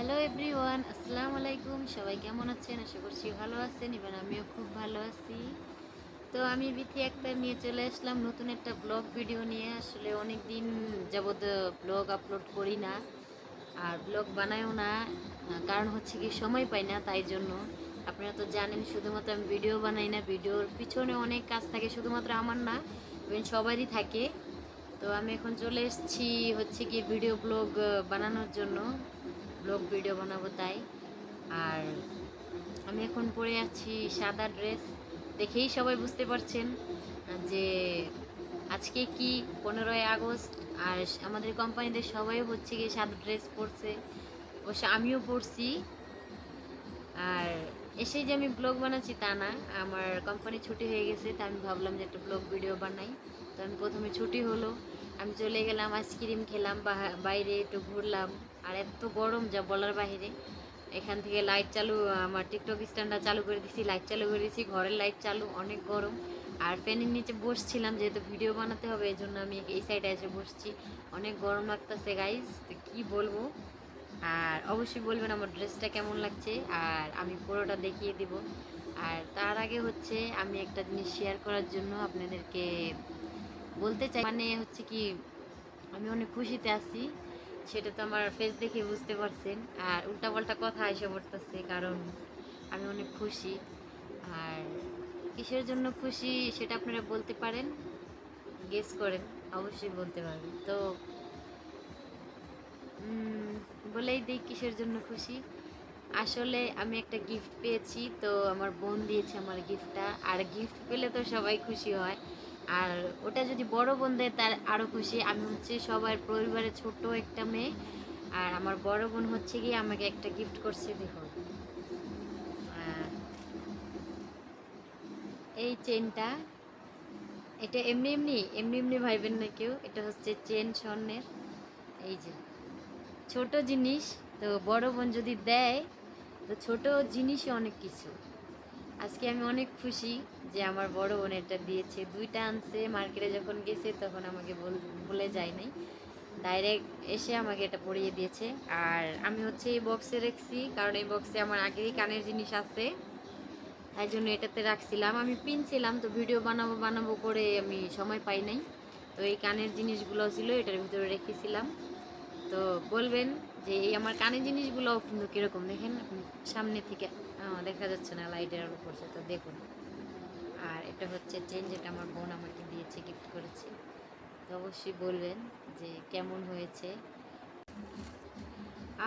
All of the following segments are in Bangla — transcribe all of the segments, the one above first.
হ্যালো এভরিওয়ান আসসালামু আলাইকুম সবাই কেমন আছেন? আশা করছি ভালো আছেন এবার আমিও খুব ভালো আছি। তো আমি বিথি একটা নিয়ে চলে আসলাম নতুন একটা ব্লগ ভিডিও নিয়ে। আসলে অনেক দিন যাবত ব্লগ আপলোড করি না, আর ব্লগ বানাইও না। কারণ হচ্ছে কি সময় পাই না, তাই জন্য। আপনারা তো জানেন, শুধুমাত্র আমি ভিডিও বানাই না, ভিডিওর পিছনে অনেক কাজ থাকে, শুধুমাত্র আমার না, even সবারই থাকে। তো আমি এখন চলে এসেছি হচ্ছে কি ভিডিও ব্লগ বানানোর জন্য। ব্লগ ভিডিও বানাবো তাই। আর আমি এখন পরে আছি সাদা ড্রেস দেখেই সবাই বুঝতে পারছেন যে আজকে কি পনেরোই আগস্ট, আর আমাদের কোম্পানিতে সবাই হচ্ছে গিয়ে সাদা ড্রেস পরছে। অবশ্য আমিও পরছি। আর এসেই যে আমি ব্লগ বানাচ্ছি তা না, আমার কোম্পানি ছুটি হয়ে গেছে, তা আমি ভাবলাম যে একটা ব্লগ ভিডিও বানাই। তো আমি প্রথমে ছুটি হলো, আমি চলে গেলাম আইসক্রিম খেলাম বাইরে একটু ঘুরলাম। আর এত গরম যা বলার বাইরে এখান থেকে লাইট চালু, আমার টিকটক স্ট্যান্ডটা চালু করে দিছি লাইট চালু করে দিছি, ঘরের লাইট চালু, অনেক গরম। আর ফ্যানের নিচে বসছিলাম, যেহেতু ভিডিও বানাতে হবে এই জন্য আমি এই সাইডে এসে বসছি। অনেক গরম লাগতেছে গাইজ তো কী বলব? আর অবশ্যই বলবেন আমার ড্রেসটা কেমন লাগছে, আর আমি পুরোটা দেখিয়ে দিব। আর তার আগে হচ্ছে, আমি একটা জিনিস শেয়ার করার জন্য আপনাদেরকে বলতে চাই মানে হচ্ছে কি, আমি অনেক খুশিতে আছি। সেটা তো আমার ফেস দেখে বুঝতে পারছেন। আর উল্টাপাল্টা কথা এসে পড়তেছে, কারণ আমি অনেক খুশি। আর কিসের জন্য খুশি সেটা আপনারা বলতে পারেন গেস করেন, অবশ্যই বলতে পারবেন। তো বলেই দিই কিসের জন্য খুশি। আসলে আমি একটা গিফট পেয়েছি, তো আমার বোন দিয়েছে আমার গিফটটা আর গিফট পেলে তো সবাই খুশি হয়। আর ওটা যদি বড় বোন দেয়, তার আরও খুশি। আমি হচ্ছে সবার পরিবারের ছোট একটা মেয়ে। আর আমার বড় বোন হচ্ছে গিয়ে আমাকে একটা গিফট করছে, দেখো। এই চেনটা এটা এমনি এমনি এমনি এমনি ভাইবেন না কেউ। এটা হচ্ছে চেন স্বর্ণের। এই যে, ছোট জিনিস। তো বড় বোন যদি দেয়, তো ছোট জিনিসই অনেক কিছু। আজকে আমি অনেক খুশি যে আমার বড় বোন এটা দিয়েছে। দুইটা আনছে, মার্কেটে যখন গেছে তখন আমাকে বল- যায় নাই ডাইরেক্ট এসে আমাকে এটা পরিয়ে দিয়েছে। আর আমি হচ্ছে এই বক্সে রাখছি, কারণ এই বক্সে আমার আগেরই কানের জিনিস আছে। তাই জন্য এটাতে রাখছিলাম। আমি পিনছিলাম তো ভিডিও বানাবো বানাবো করে আমি সময় পাই নাই। তো এই কানের জিনিসগুলো ছিল, এটার ভিতরে রেখেছিলাম। তো বলবেন যে এই আমার কানের জিনিসগুলো কিন্তু কীরকম দেখেন আপনি? সামনে থেকে দেখা যাচ্ছে না লাইটের আলো পড়ছে তো দেখুন। আর এটা হচ্ছে চেন যেটা আমার বোন আমাকে দিয়েছে গিফট করেছে। তো অবশ্যই বলবেন যে কেমন হয়েছে।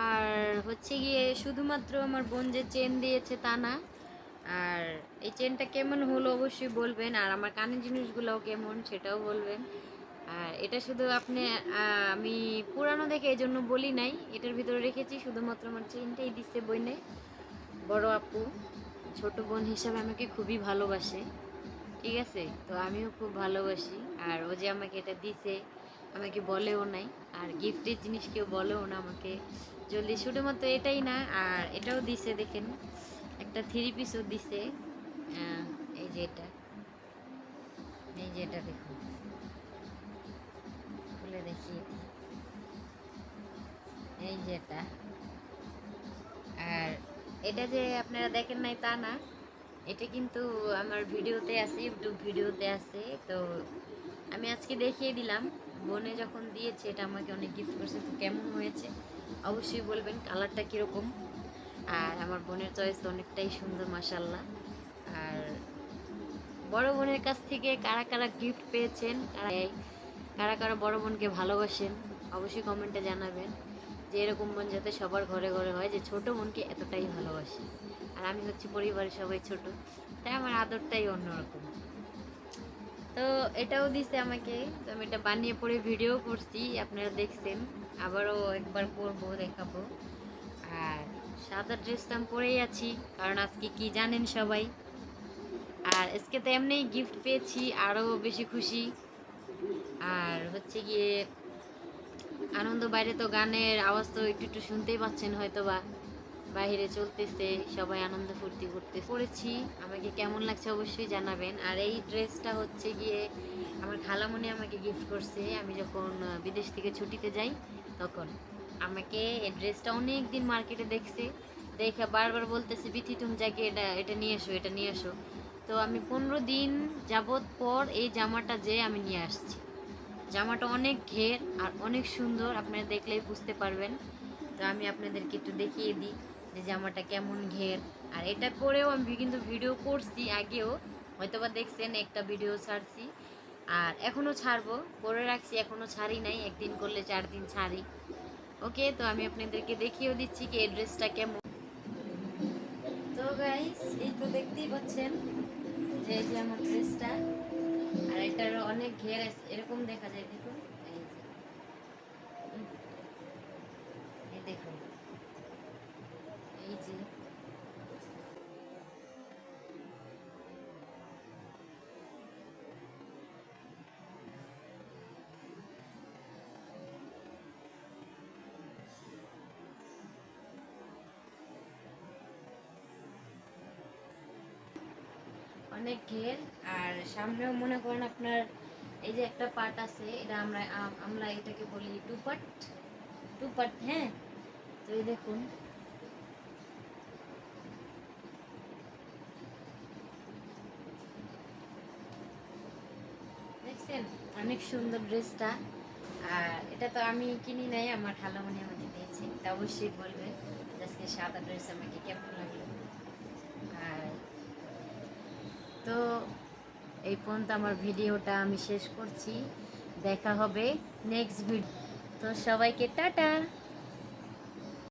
আর হচ্ছে গিয়ে শুধুমাত্র আমার বোন যে চেন দিয়েছে তা না, আর এই চেনটা কেমন হলো অবশ্যই বলবেন, আর আমার কানের জিনিসগুলোও কেমন সেটাও বলবেন। এটা শুধু আপনি আমি পুরানো দেখে এই জন্য বলি নাই, এটার ভিতরে রেখেছি, শুধুমাত্র আমার চেনটাই দিচ্ছে বইনে। বড় আপু, ছোট বোন হিসাবে আমাকে খুবই ভালোবাসে, ঠিক আছে? তো আমিও খুব ভালোবাসি, আর ও যে আমাকে এটা দিছে, আমাকে বলেও নাই, আর গিফটের জিনিস কেউ বলেও না আমাকে। জলদি, শুধুমাত্র এটাই না, আর এটাও দিছে, দেখেন, একটা থ্রি পিসও দিছে এই যে এটা, এই যে এটা দেখুন। দেখি। এই যে এটা। আর এটা যে আপনারা দেখেন নাই তা না, এটা কিন্তু আমার ভিডিওতে আছে, ইউটিউব ভিডিওতে আছে। তো আমি আজকে দেখিয়ে দিলাম, বোনে যখন দিয়েছে, এটা আমাকে অনেক গিফট করছে। তো কেমন হয়েছে? অবশ্যই বলবেন কালারটা কীরকম? আর আমার বোনের চয়েস তো অনেকটাই সুন্দর মাসাল্লাহ আর বড় বোনের কাছ থেকে কারা কারা গিফট পেয়েছেন কারা কারা কারা বড় বোনকে ভালোবাসেন, অবশ্যই কমেন্টে জানাবেন যে এরকম বোন যাতে সবার ঘরে ঘরে হয় যে ছোট বোনকে এতটাই ভালোবাসে। আর আমি হচ্ছে পরিবারের সবাই ছোট, তাই আমার আদরটাই অন্যরকম। তো এটাও দিছে আমাকে, তো আমি এটা বানিয়ে পরে ভিডিও করছি, আপনারা দেখছেন, আবারও একবার করব দেখাবো। আর সাদা ড্রেসটা আমি পরেই আছি, কারণ আজকে কি জানেন সবাই? আর আজকে তো এমনিই গিফট পেয়েছি, আরও বেশি খুশি। আর হচ্ছে গিয়ে আনন্দ বাইরে তো গানের আওয়াজ তো একটু একটু শুনতেই পাচ্ছেন হয়তো বা বাইরে চলতেছে, সবাই আনন্দ ফুর্তি করতে পড়েছি, আমাকে কেমন লাগছে অবশ্যই জানাবেন। আর এই ড্রেসটা হচ্ছে গিয়ে আমার খালামণি আমাকে গিফট করছে। আমি যখন বিদেশ থেকে ছুটিতে যাই, তখন আমাকে এই ড্রেসটা অনেক দিন মার্কেটে দেখছে। দেখে বারবার বলতেছে বিথি তুমি যাকে এটা এটা নিয়ে এসো, এটা নিয়ে এসো। তো আমি পনেরো দিন যাবত পর এই জামাটা যে আমি নিয়ে আসছি। জামাটা অনেক ঘের আর অনেক সুন্দর, আপনারা দেখলেই বুঝতে পারবেন। তো আমি আপনাদেরকে একটু দেখিয়ে দিই যে জামাটা কেমন ঘের। আর এটা পরেও আমি কিন্তু ভিডিও করছি, আগেও হয়তোবা দেখছেন, একটা ভিডিও ছাড়ছি। আর এখনও ছাড়বো করে রাখছি এখনও ছাড়ি নাই, একদিন করলে চার দিন ছাড়ি। ওকে, তো আমি আপনাদেরকে দেখিয়েও দিচ্ছি কি এই ড্রেসটা কেমন। তো গাইস এই তো দেখতেই পাচ্ছেন যে এই যে আমার ড্রেসটা আর এটার অনেক ঘের এরকম দেখা যায় দেখুন। অনেক ঘের আর সামনেও মনে করেন আপনার এই যে একটা পার্ট আছে, এটা আমরা আমরা এটাকে বলি টু পার্ট টু পার্ট হ্যাঁ? তো এই দেখুন। দেখছেন? অনেক সুন্দর ড্রেসটা। আর এটা তো আমি কিনি নাই, আমার খালামণি আমাকে দিয়েছে। তা অবশ্যই বলবে আজকে সাদা ড্রেস আমাকে কেমন লাগল আর তো এই পর্যন্ত আমার ভিডিওটা আমি শেষ করছি। দেখা হবে নেক্সট ভিডিও তো সবাইকে টাটা।